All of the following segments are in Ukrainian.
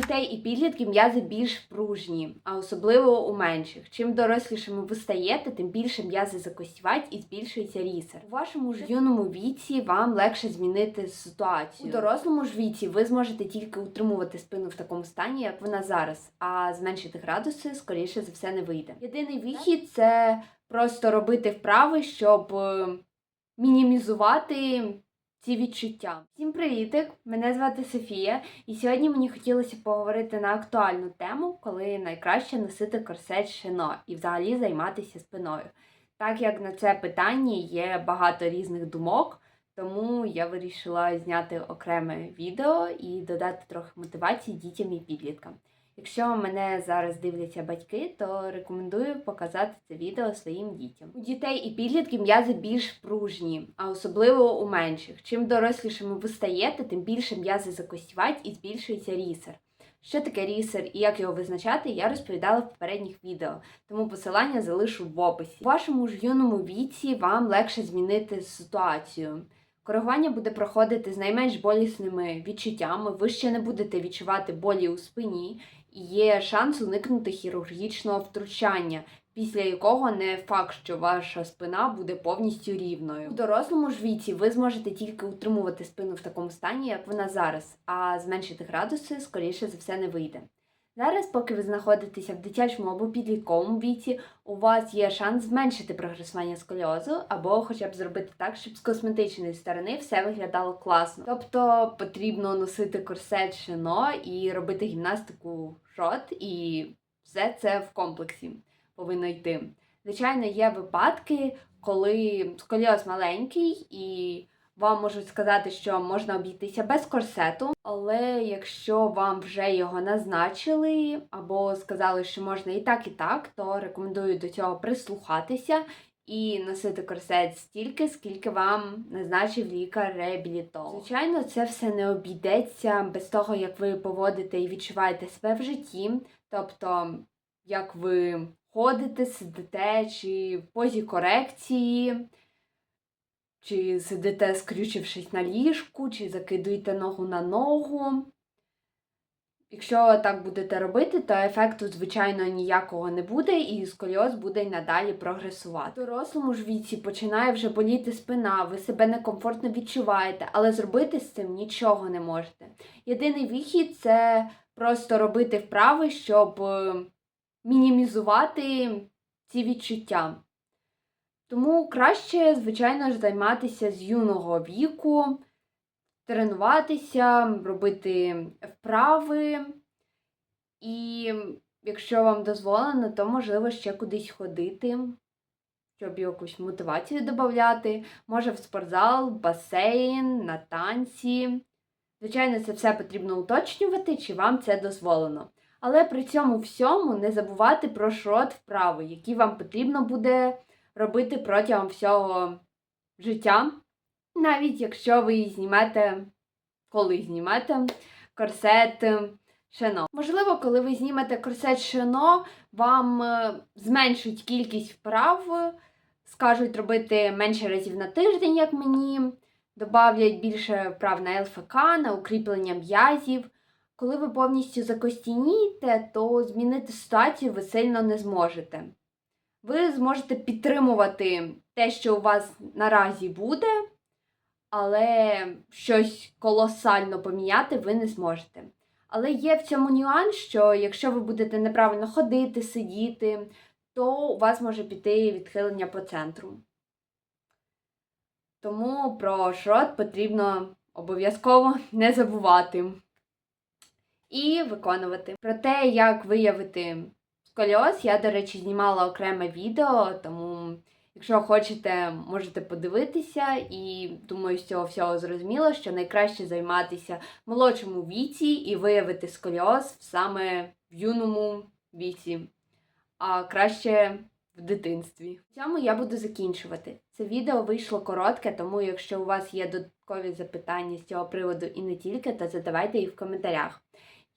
дітей і підлітків м'язи більш пружні, а особливо у менших. Чим дорослішими ви стаєте, тим більше м'язи закостівають і збільшується рісер. У вашому ж юному віці вам легше змінити ситуацію. У дорослому ж віці ви зможете тільки утримувати спину в такому стані, як вона зараз, а зменшити градуси, скоріше за все, не вийде. Єдиний вихід це просто робити вправи, щоб е, мінімізувати ці відчуття. Всім привітик! Мене звати Софія, і сьогодні мені хотілося поговорити на актуальну тему, коли найкраще носити корсет шино і взагалі займатися спиною. Так як на це питання є багато різних думок, тому я вирішила зняти окреме відео і додати трохи мотивації дітям і підліткам. Якщо мене зараз дивляться батьки, то рекомендую показати це відео своїм дітям. У дітей і підлітків м'язи більш пружні, а особливо у менших. Чим дорослішими ви стаєте, тим більше м'язи закостівають і збільшується рісер. Що таке рісер і як його визначати, я розповідала в попередніх відео, тому посилання залишу в описі. У вашому ж юному віці вам легше змінити ситуацію. Коригування буде проходити з найменш болісними відчуттями, ви ще не будете відчувати болі у спині, і є шанс уникнути хірургічного втручання, після якого не факт, що ваша спина буде повністю рівною. У дорослому ж віці ви зможете тільки утримувати спину в такому стані, як вона зараз, а зменшити градуси, скоріше за все, не вийде. Зараз, поки ви знаходитеся в дитячому або підлітковому віці, у вас є шанс зменшити прогресування сколіозу, або хоча б зробити так, щоб з косметичної сторони все виглядало класно. Тобто потрібно носити корсет шино і робити гімнастику шот, і все це в комплексі повинно йти. Звичайно, є випадки, коли сколіоз маленький і вам можуть сказати, що можна обійтися без корсету, але якщо вам вже його назначили або сказали, що можна і так, і так, то рекомендую до цього прислухатися і носити корсет стільки, скільки вам назначив лікар-реабілітолог. Звичайно, це все не обійдеться без того, як ви поводите і відчуваєте себе в житті, тобто як ви ходите, сидите, чи в позі корекції. Чи сидите, скрючившись на ліжку, чи закидуєте ногу на ногу. Якщо так будете робити, то ефекту, звичайно, ніякого не буде, і сколіоз буде й надалі прогресувати. В дорослому ж віці починає вже боліти спина, ви себе некомфортно відчуваєте, але зробити з цим нічого не можете. Єдиний вихід це просто робити вправи, щоб е, мінімізувати ці відчуття. Тому краще, звичайно ж, займатися з юного віку, тренуватися, робити вправи. І якщо вам дозволено, то можливо ще кудись ходити, щоб якусь мотивацію додати. Може в спортзал, басейн, на танці. Звичайно, це все потрібно уточнювати, чи вам це дозволено. Але при цьому всьому не забувати про шрот вправи, які вам потрібно буде робити протягом всього життя, навіть якщо ви знімете, коли знімете корсет шено. Можливо, коли ви знімете корсет шено, вам е, зменшують кількість вправ, скажуть робити менше разів на тиждень, як мені, додавлять більше вправ на ЛФК, на укріплення м'язів. Коли ви повністю закостянієте, то змінити ситуацію ви сильно не зможете ви зможете підтримувати те, що у вас наразі буде, але щось колосально поміняти ви не зможете. Але є в цьому нюанс, що якщо ви будете неправильно ходити, сидіти, то у вас може піти відхилення по центру. Тому про шрот потрібно обов'язково не забувати і виконувати. Про те, як виявити сколіоз. Я, до речі, знімала окреме відео, тому, якщо хочете, можете подивитися. І думаю, з цього всього зрозуміло, що найкраще займатися в молодшому віці і виявити сколіоз саме в юному віці, а краще в дитинстві. В цьому я буду закінчувати. Це відео вийшло коротке, тому якщо у вас є додаткові запитання з цього приводу і не тільки, то задавайте їх в коментарях.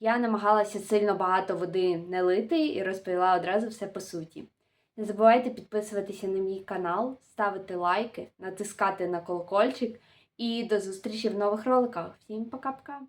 Я намагалася сильно багато води не лити і розповіла одразу все по суті. Не забувайте підписуватися на мій канал, ставити лайки, натискати на колокольчик і до зустрічі в нових роликах. Всім пока-пока!